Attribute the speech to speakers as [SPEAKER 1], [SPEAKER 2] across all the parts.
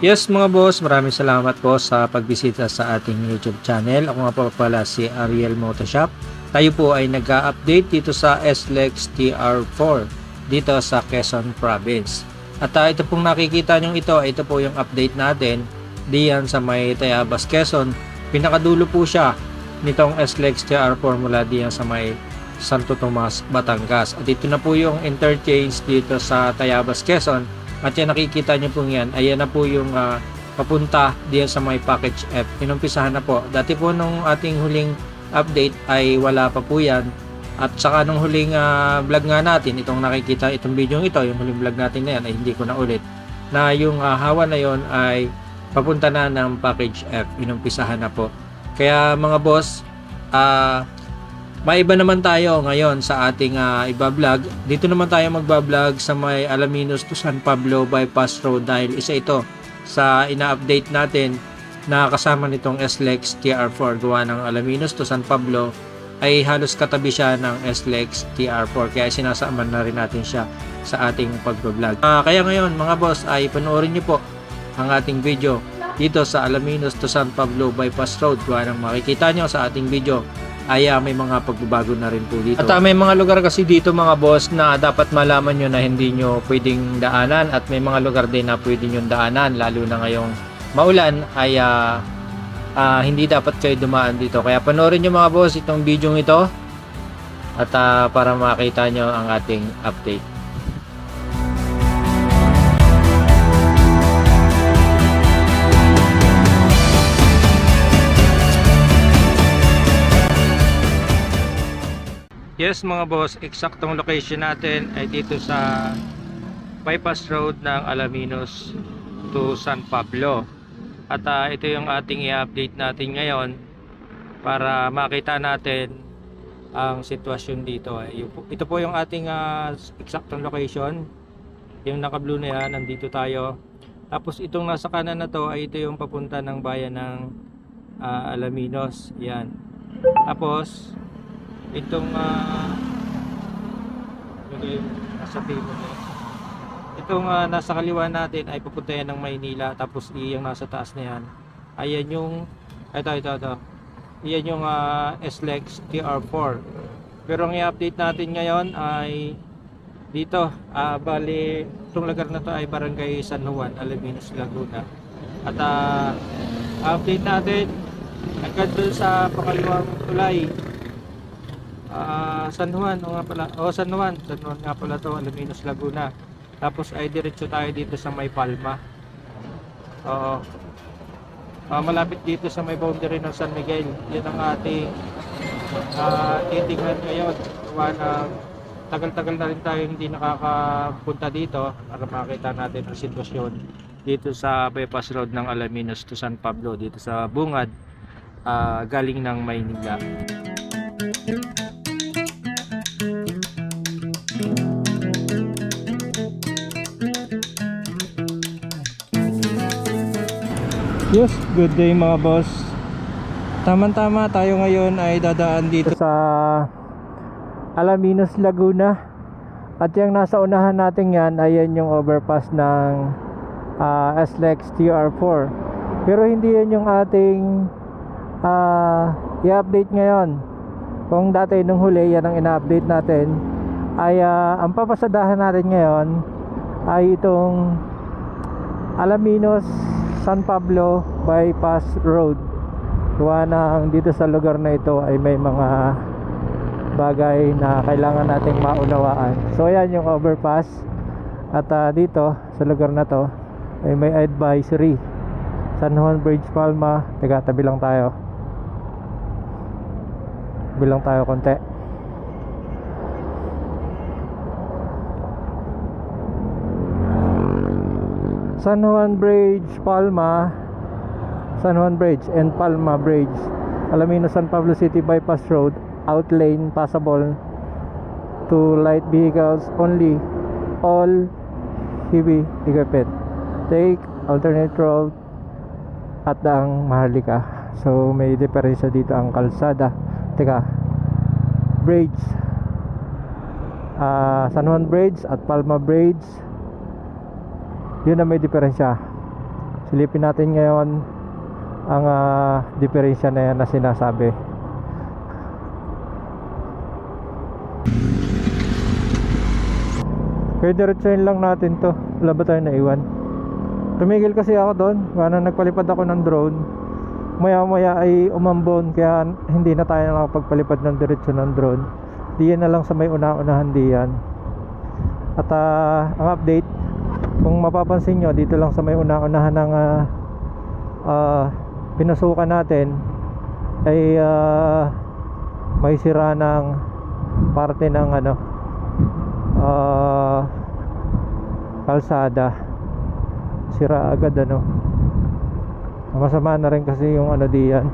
[SPEAKER 1] Yes mga boss, maraming salamat po sa pagbisita sa ating YouTube channel. Ako nga po pala si Ariel Motoshop. Tayo po ay nag-update dito sa SLEX TR4 dito sa Quezon Province. At ah, ito pong nakikita nyo ito, ito po yung update natin diyan sa may Tayabas Quezon. Pinakadulo po siya nitong SLEX TR4 mula diyan sa may Santo Tomas, Batangas. At ito na po yung interchange dito sa Tayabas Quezon at yan nakikita nyo po yan, ayan na po yung ah, papunta diyan sa may package F. Inumpisahan na po. Dati po nung ating huling update ay wala pa po yan. At saka nung huling ah, vlog nga natin, itong nakikita, itong video ito, yung huling vlog natin na yan ay hindi ko na ulit. Na yung ah, hawa na yon ay papunta na ng package F. Inumpisahan na po. Kaya mga boss, ah Maiba naman tayo ngayon sa ating uh, iba-vlog. Dito naman tayo magba-vlog sa may Alaminos to San Pablo Bypass Road dahil isa ito sa ina-update natin na kasama nitong SLEX TR4 gawa ng Alaminos to San Pablo ay halos katabi siya ng SLEX TR4 kaya sinasama na rin natin siya sa ating pagbablog. Uh, kaya ngayon mga boss ay panoorin niyo po ang ating video dito sa Alaminos to San Pablo Bypass Road gawa ng makikita nyo sa ating video ay ah, may mga pagbabago na rin po dito. At ah, may mga lugar kasi dito mga boss na dapat malaman nyo na hindi nyo pwedeng daanan at may mga lugar din na pwede nyo daanan lalo na ngayong maulan ay ah, ah, hindi dapat kayo dumaan dito. Kaya panoorin nyo mga boss itong video ito at ah, para makita nyo ang ating update. Yes mga boss, eksaktong location natin ay dito sa bypass road ng Alaminos to San Pablo. At uh, ito yung ating i-update natin ngayon para makita natin ang sitwasyon dito. Ito po yung ating uh, eksaktong location. Yung naka-blue na yan, nandito tayo. Tapos itong nasa kanan na to ay ito yung papunta ng bayan ng uh, Alaminos. Yan. Tapos itong uh, nasa table na itong uh, nasa kaliwa natin ay pupunta yan ng Maynila tapos iyang nasa taas na yan. Ayan yung ito ito ito iyan yung uh, SLEX TR4 pero ang i-update natin ngayon ay dito uh, bali itong lugar na to ay barangay San Juan Alaminos Laguna. At uh, update natin agad sa pakaliwang tulay uh, San Juan o nga pala. Oh San Juan. San Juan nga pala to Alaminos Laguna. Tapos ay diretso tayo dito sa may Palma. Oo. Uh, malapit dito sa may boundary ng San Miguel. Yun ang ating uh, titingnan ngayon. Gawa ng tagal-tagal na rin tayo hindi nakakapunta dito para makita natin ang sitwasyon dito sa bypass road ng Alaminos to San Pablo dito sa Bungad uh, galing ng Maynila Yes, good day mga boss. Tama-tama tayo ngayon ay dadaan dito sa Alaminos, Laguna. At yung nasa unahan natin yan, ayan yung overpass ng uh, SLEX TR4. Pero hindi yan yung ating uh, i-update ngayon. Kung dati nung huli, yan ang ina-update natin. Ay uh, ang papasadahan natin ngayon ay itong Alaminos San Pablo Bypass Road. Gawa dito sa lugar na ito ay may mga bagay na kailangan nating maunawaan. So ayan yung overpass. At uh, dito sa lugar na to ay may advisory. San Juan Bridge Palma. Taga tabi lang tayo. Bilang tayo konti San Juan Bridge, Palma. San Juan Bridge and Palma Bridge. Alamino San Pablo City Bypass Road out lane passable to light vehicles only. All heavy equipment take alternate road at ang Maharlika. So may diferensya dito ang kalsada. Teka bridge. Uh, San Juan Bridge at Palma Bridge yun na may diferensya
[SPEAKER 2] Silipin natin ngayon ang ah, diferensya na yan na sinasabi. Kaya diretsahin lang natin to. Wala ba tayo naiwan? Tumigil kasi ako doon. Kaya nagpalipad ako ng drone. Maya maya ay umambon kaya hindi na tayo nakapagpalipad ng diretsyo ng drone. Diyan na lang sa may una-unahan diyan. At ah, ang update, kung mapapansin nyo, dito lang sa may una-unahan ng ah, ah, pinasukan natin ay ah, may sira ng parte ng ano ah, kalsada. Sira agad ano. Masama na rin kasi yung ano diyan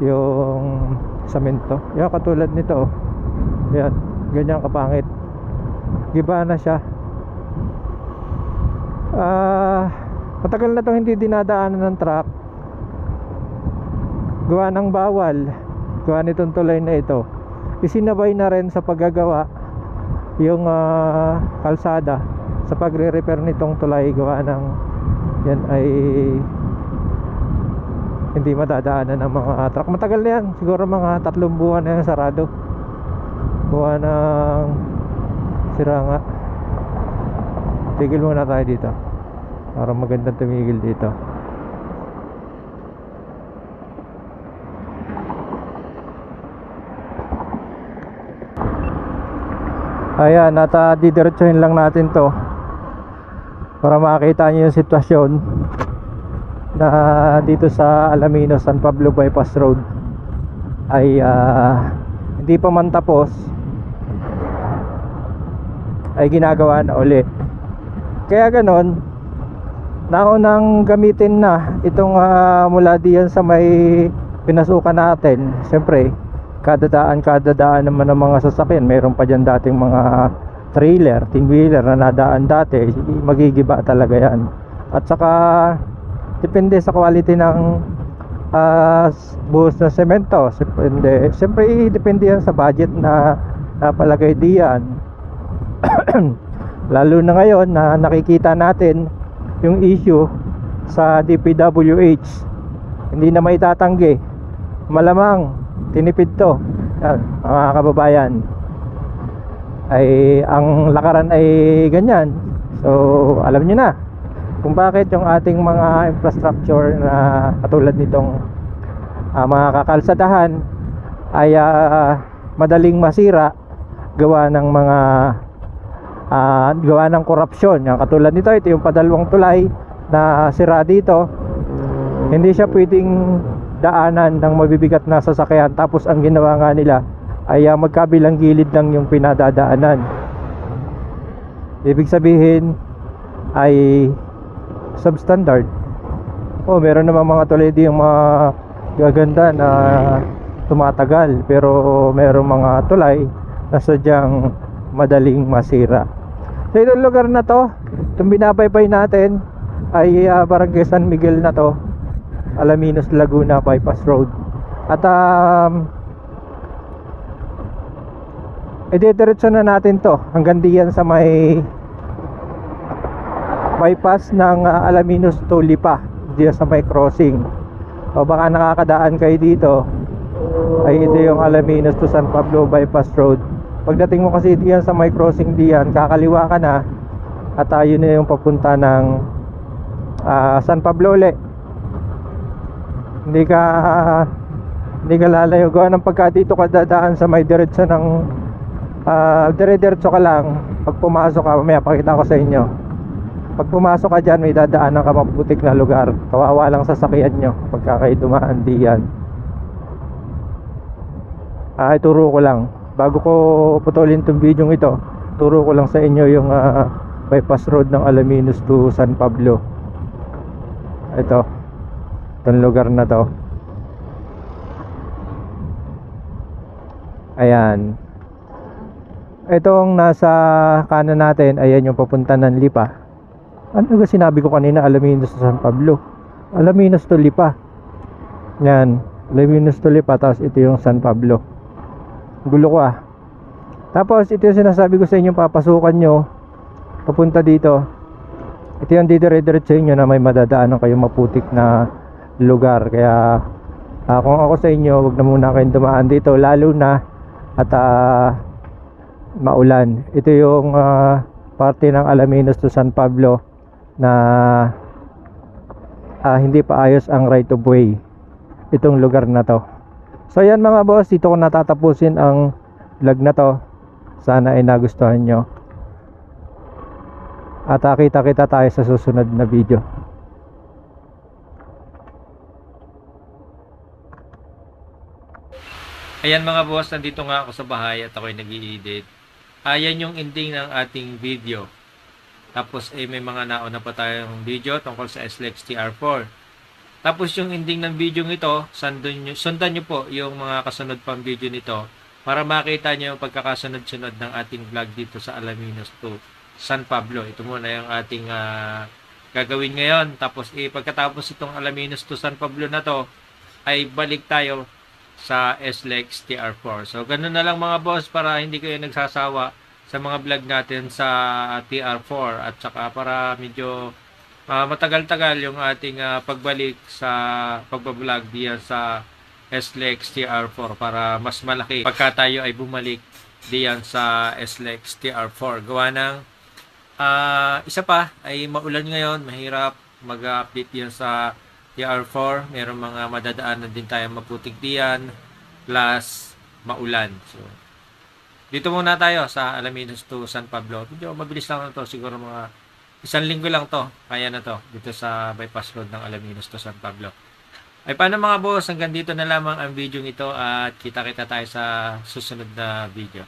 [SPEAKER 2] yung samento yan katulad nito oh. yan ganyan kapangit. Giba na siya ah matagal na to hindi dinadaanan ng truck. Gawa ng bawal. Gawa nitong tulay na ito. Isinabay na rin sa paggagawa yung ah, kalsada sa pagre-repair nitong tulay. Gawa ng yan ay hindi madadaanan ng mga truck. Matagal na yan. Siguro mga tatlong buwan na yan sarado. Gawa ng sira nga tigil muna tayo dito. Para magandang tumigil dito. Ayan, at uh, didiretsuhin lang natin to. Para makita nyo yung sitwasyon na dito sa Alaminos San Pablo Bypass Road. Ay ah, hindi pa man tapos ay ginagawa na uli kaya ganon naunang gamitin na itong ah, mula diyan sa may pinasukan natin. Siyempre kada daan kada daan naman ng mga sasakyan mayroon pa dyan dating mga trailer, tin wheeler na nadaan dati magigiba talaga yan. At saka depende sa quality ng ah, buhos na semento. Depende, siyempre depende yan sa budget na napalagay diyan lalo na ngayon na nakikita natin yung issue sa DPWH hindi na maitatanggi. Malamang tinipid to. Yan, mga kababayan. Ay ang lakaran ay ganyan. So alam nyo na kung bakit yung ating mga infrastructure na katulad nitong ah, mga kakalsadahan ay ah, madaling masira gawa ng mga ah, gawa ng korupsyon. Yung katulad nito ito yung padalawang tulay na sira dito. Hindi siya pwedeng daanan ng mabibigat na sasakyan. Tapos ang ginawa nga nila ay ah, magkabilang gilid lang yung pinadadaanan. Ibig sabihin ay substandard. Oh meron naman mga tulay di yung mga gaganda na tumatagal pero meron mga tulay na sadyang madaling masira sa itong lugar na to itong binabaybay natin ay ah, barangay San Miguel na to Alaminos Laguna Bypass Road. At um, idediretso na natin to hanggang diyan sa may bypass ng uh, Alaminos to Lipa diyan sa may crossing. O baka nakakadaan kayo dito ay ito yung Alaminos to San Pablo Bypass Road pagdating mo kasi diyan sa may crossing diyan kakaliwa ka na at tayo na yung papunta ng ah, San Pablo uli. Hindi ka hindi ka lalayo. Gawa ng pagka dito ka dadaan sa may diretso ng uh, dire-diretso ka lang pag pumasok ka mamaya pakita ko sa inyo. Pag pumasok ka dyan may dadaanan ka maputik na lugar. Kawawa lang sa sakyan nyo pagka dumaan diyan. Ah ituro ko lang bago ko putulin tong video ito turo ko lang sa inyo yung ah, bypass road ng Alaminos to San Pablo. Ito itong lugar na to. Ayan. Itong nasa kanan natin ayan yung papunta ng Lipa. Ano ba sinabi ko kanina Alaminos to San Pablo? Alaminos to Lipa. Yan Alaminos to Lipa tapos ito yung San Pablo gulo ko ah. Tapos ito yung sinasabi ko sa inyo papasukan nyo papunta dito.
[SPEAKER 1] Ito yung didire-diretso inyo na may madadaanan kayong maputik na lugar. Kaya ah, kung ako sa inyo wag na muna kayong dumaan dito lalo na at ah, maulan. Ito yung ah, parte ng Alaminos to San Pablo na ah, hindi pa ayos ang right of way itong lugar na to so yan mga boss dito ko natatapusin ang vlog na to sana ay nagustuhan nyo at ah, kita-kita tayo sa susunod na video Ayan mga boss, nandito nga ako sa bahay at ako'y nag edit Ayan yung ending ng ating video. Tapos eh may mga nauna pa tayong video tungkol sa SLEX TR4. Tapos yung ending ng video ito, sundan nyo, sundan nyo po yung mga kasunod pang video nito para makita nyo yung pagkakasunod-sunod ng ating vlog dito sa Alaminos to San Pablo. Ito muna yung ating ah, gagawin ngayon. Tapos eh, pagkatapos itong Alaminos to San Pablo na to, ay balik tayo sa SLEX TR4. So, ganun na lang mga boss para hindi kayo nagsasawa sa mga vlog natin sa TR4 at saka para medyo ah, matagal-tagal yung ating ah, pagbalik sa pagbablog diyan sa SLEX TR4 para mas malaki pagka tayo ay bumalik diyan sa SLEX TR4. Gawa ng ah, isa pa ay maulan ngayon, mahirap mag-update yan sa TR4. Meron mga madadaanan din tayo maputik diyan plus maulan. So, dito muna tayo sa Alaminos to San Pablo. Medyo mabilis lang na to. Siguro mga isang linggo lang to. Kaya na to. Dito sa bypass road ng Alaminos to San Pablo. Ay paano mga boss, hanggang dito na lamang ang video ito at kita-kita tayo sa susunod na video.